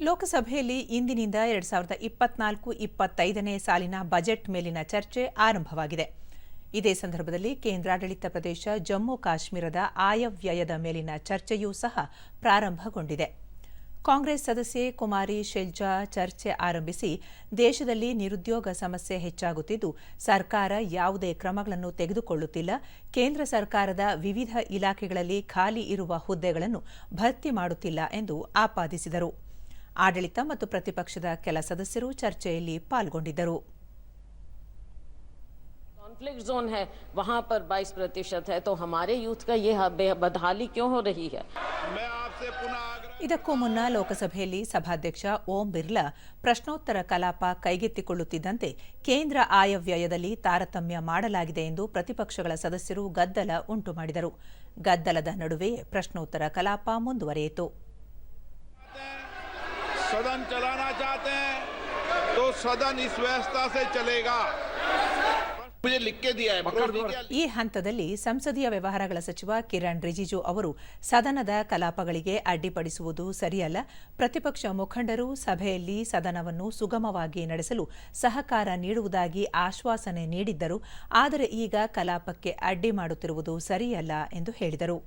ಲೋಕಸಭೆಯಲ್ಲಿ ಇಂದಿನಿಂದ ಎರಡ್ ಸಾವಿರದ ಇಪ್ಪತ್ನಾಲ್ಕು ಇಪ್ಪತ್ತೈದನೇ ಸಾಲಿನ ಬಜೆಟ್ ಮೇಲಿನ ಚರ್ಚೆ ಆರಂಭವಾಗಿದೆ. ಇದೇ ಸಂದರ್ಭದಲ್ಲಿ ಕೇಂದ್ರಾಡಳಿತ ಪ್ರದೇಶ ಜಮ್ಮು ಕಾಶ್ಮೀರದ ಆಯವ್ಯಯದ ಮೇಲಿನ ಚರ್ಚೆಯೂ ಸಹ ಪ್ರಾರಂಭಗೊಂಡಿದೆ. ಕಾಂಗ್ರೆಸ್ ಸದಸ್ಯೆ ಕುಮಾರಿ ಶೆಲ್ಜಾ ಚರ್ಚೆ ಆರಂಭಿಸಿ, ದೇಶದಲ್ಲಿ ನಿರುದ್ಯೋಗ ಸಮಸ್ಯೆ ಹೆಚ್ಚಾಗುತ್ತಿದ್ದು, ಸರ್ಕಾರ ಯಾವುದೇ ಕ್ರಮಗಳನ್ನು ತೆಗೆದುಕೊಳ್ಳುತ್ತಿಲ್ಲ. ಕೇಂದ್ರ ಸರ್ಕಾರದ ವಿವಿಧ ಇಲಾಖೆಗಳಲ್ಲಿ ಖಾಲಿ ಇರುವ ಹುದ್ದೆಗಳನ್ನು ಭರ್ತಿ ಮಾಡುತ್ತಿಲ್ಲ ಎಂದು ಆಪಾದಿಸಿದರು. ಆಡಳಿತ ಮತ್ತು ಪ್ರತಿಪಕ್ಷದ ಕೆಲ ಸದಸ್ಯರು ಚರ್ಚೆಯಲ್ಲಿ ಪಾಲ್ಗೊಂಡಿದ್ದರು कॉन्फ्लिक्ट जोन है वहां पर 22 प्रतिशत है तो हमारे यूथ का ये बे- बदहाली क्यों हो रही है मैं आपसे पुनः आग्रह ಇದಕ್ಕೂ ಮುನ್ನ ಲೋಕಸಭೆಯಲ್ಲಿ ಸಭಾಧ್ಯಕ್ಷ ಓಂ ಬಿರ್ಲಾ ಪ್ರಶ್ನೋತ್ತರ ಕಲಾಪ ಕೈಗೆತ್ತಿಕೊಳ್ಳುತ್ತಿದ್ದಂತೆ ಕೇಂದ್ರ ಆಯವ್ಯಯದಲ್ಲಿ ತಾರತಮ್ಯ ಮಾಡಲಾಗಿದೆ ಎಂದು ಪ್ರತಿಪಕ್ಷಗಳ ಸದಸ್ಯರು ಗದ್ದಲ ಉಂಟುಮಾಡಿದರು ಗದ್ದಲದ ನಡುವೆಯೇ ಪ್ರಶ್ನೋತ್ತರ ಕಲಾಪ ಮುಂದುವರಿಯಿತು सदन चलाना चाहते हैं तो सदन इस व्यवस्था से चलेगा मुझे लिख के दिया है विरोधी क्या ಈ ಹಂತದಲ್ಲಿ ಸಂಸದೀಯ ವ್ಯವಹಾರಗಳ ಸಚಿವ ಕಿರಣ್ ರಿಜಿಜು ಅವರು ಸದನದ ಕಲಾಪಗಳಿಗೆ ಅಡ್ಡಿಪಡಿಸುವುದು ಸರಿಯಲ್ಲ ಪ್ರತಿಪಕ್ಷ ಮುಖಂಡರು ಸಭೆಯಲ್ಲಿ ಸದನವನ್ನು ಸುಗಮವಾಗಿ ನಡೆಸಲು ಸಹಕಾರ ನೀಡುವುದಾಗಿ ಆಶ್ವಾಸನೆ ನೀಡಿದ್ದರು ಆದರೆ ಈಗ ಕಲಾಪಕ್ಕೆ ಅಡ್ಡಿ ಮಾಡುತ್ತಿರುವುದು ಸರಿಯಲ್ಲ ಎಂದು ಹೇಳಿದರು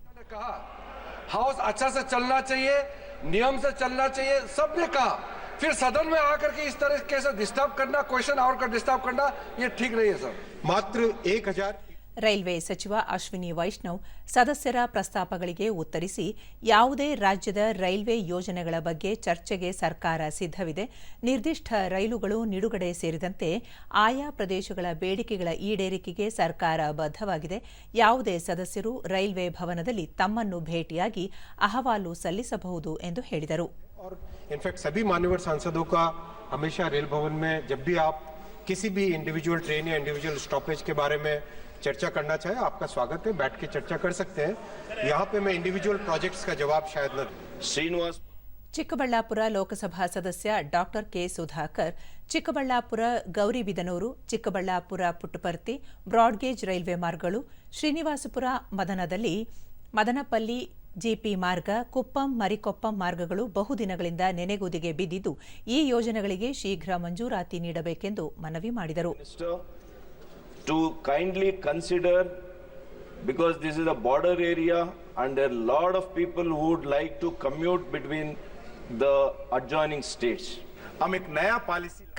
ने नियम से चलना चाहिए, सबने कहा। फिर सदन में आकर के इस तरह से डिस्टर्ब करना क्वेश्चन आवर का डिस्टर्ब करना, ये ठीक नहीं है सर मात्र एक हज़ार ರೈಲ್ವೆ ಸಚಿವ ಅಶ್ವಿನಿ ವೈಷ್ಣವ್ ಸದಸ್ಯರ ಪ್ರಸ್ತಾಪಗಳಿಗೆ ಉತ್ತರಿಸಿ ಯಾವುದೇ ರಾಜ್ಯದ ರೈಲ್ವೆ ಯೋಜನೆಗಳ ಬಗ್ಗೆ ಚರ್ಚೆಗೆ ಸರ್ಕಾರ ಸಿದ್ಧವಿದೆ ನಿರ್ದಿಷ್ಟ ರೈಲುಗಳು ನಿಲುಗಡೆ ಸೇರಿದಂತೆ ಆಯಾ ಪ್ರದೇಶಗಳ ಬೇಡಿಕೆಗಳ ಈಡೇರಿಕೆಗೆ ಸರ್ಕಾರ ಬದ್ಧವಾಗಿದೆ ಯಾವುದೇ ಸದಸ್ಯರು ರೈಲ್ವೆ ಭವನದಲ್ಲಿ ತಮ್ಮನ್ನು ಭೇಟಿಯಾಗಿ ಅಹವಾಲು ಸಲ್ಲಿಸಬಹುದು ಎಂದು ಹೇಳಿದರು और इनफैक्ट सभी मान्यवर सांसदों का हमेशा रेल भवन में जब भी आप किसी भी इंडिविजुअल ट्रेन या इंडिविजुअल स्टॉपेज के बारे में चर्चा करना चाहे आपका स्वागत है बैठ के चर्चा कर सकते हैं यहाँ पे मैं इंडिविजुअल प्रोजेक्ट्स का जवाब शायद न दूं। श्रीनिवास ಚಿಕ್ಕಬಳ್ಳಾಪುರ ಲೋಕಸಭಾ ಸದಸ್ಯ doctor K Sudhakar Chikkaballapur Gauribidanur Chikkaballapur Puttaparthi broad gauge railway ಮಾರ್ಗಗಳು ಶ್ರೀನಿವಾಸಪುರ ಮದನದಲ್ಲಿ ಮದನಪಲ್ಲಿ ಜಿಪಿ ಮಾರ್ಗ ಕುಪ್ಪಂ ಮರಿಕೊಪ್ಪಂ ಮಾರ್ಗಗಳು ಬಹುದಿನಗಳಿಂದ ನೆನೆಗುದಿಗೆ ಬಿದ್ದಿದ್ದು ಈ ಯೋಜನೆಗಳಿಗೆ ಶೀಘ್ರ ಮಂಜೂರಾತಿ ನೀಡಬೇಕೆಂದು ಮನವಿ ಮಾಡಿದರು Minister to kindly consider because this is a border area and there are a lot of people who would like to commute between the adjoining states.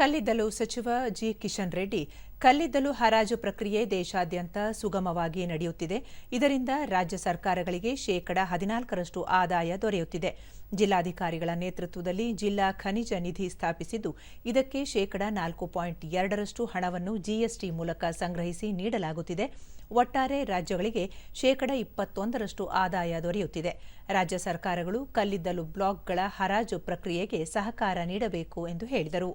ಕಲ್ಲಿದ್ದಲು ಸಚಿವ ಜಿ ಕಿಶನ್ ರೆಡ್ಡಿ ಕಲ್ಲಿದ್ದಲು ಹರಾಜು ಪ್ರಕ್ರಿಯೆ ದೇಶಾದ್ಯಂತ ಸುಗಮವಾಗಿ ನಡೆಯುತ್ತಿದೆ. ಇದರಿಂದ ರಾಜ್ಯ ಸರ್ಕಾರಗಳಿಗೆ ಶೇಕಡ ಹದಿನಾಲ್ಕರಷ್ಟು ಆದಾಯ ದೊರೆಯುತ್ತಿದೆ. ಜಿಲ್ಲಾಧಿಕಾರಿಗಳ ನೇತೃತ್ವದಲ್ಲಿ ಜಿಲ್ಲಾ ಖನಿಜ ನಿಧಿ ಸ್ಥಾಪಿಸಿದ್ದು, ಇದಕ್ಕೆ ಶೇಕಡ ನಾಲ್ಕು ಪಾಯಿಂಟ್ ಎರಡರಷ್ಟು ಹಣವನ್ನು ಜಿಎಸ್ಟಿ ಮೂಲಕ ಸಂಗ್ರಹಿಸಿ ನೀಡಲಾಗುತ್ತಿದೆ. ಒಟ್ಟಾರೆ ರಾಜ್ಯಗಳಿಗೆ ಶೇಕಡ ಇಪ್ಪತ್ತೊಂದರಷ್ಟು ಆದಾಯ ದೊರೆಯುತ್ತಿದೆ. ರಾಜ್ಯ ಸರ್ಕಾರಗಳು ಕಲ್ಲಿದ್ದಲು ಬ್ಲಾಕ್ಗಳ ಹರಾಜು ಪ್ರಕ್ರಿಯೆಗೆ ಸಹಕಾರ ನೀಡಬೇಕು ಎಂದು ಹೇಳಿದರು.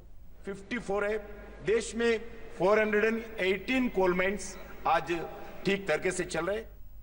418 कोल माइंस आज ठीक तरीके से चल रहे हैं।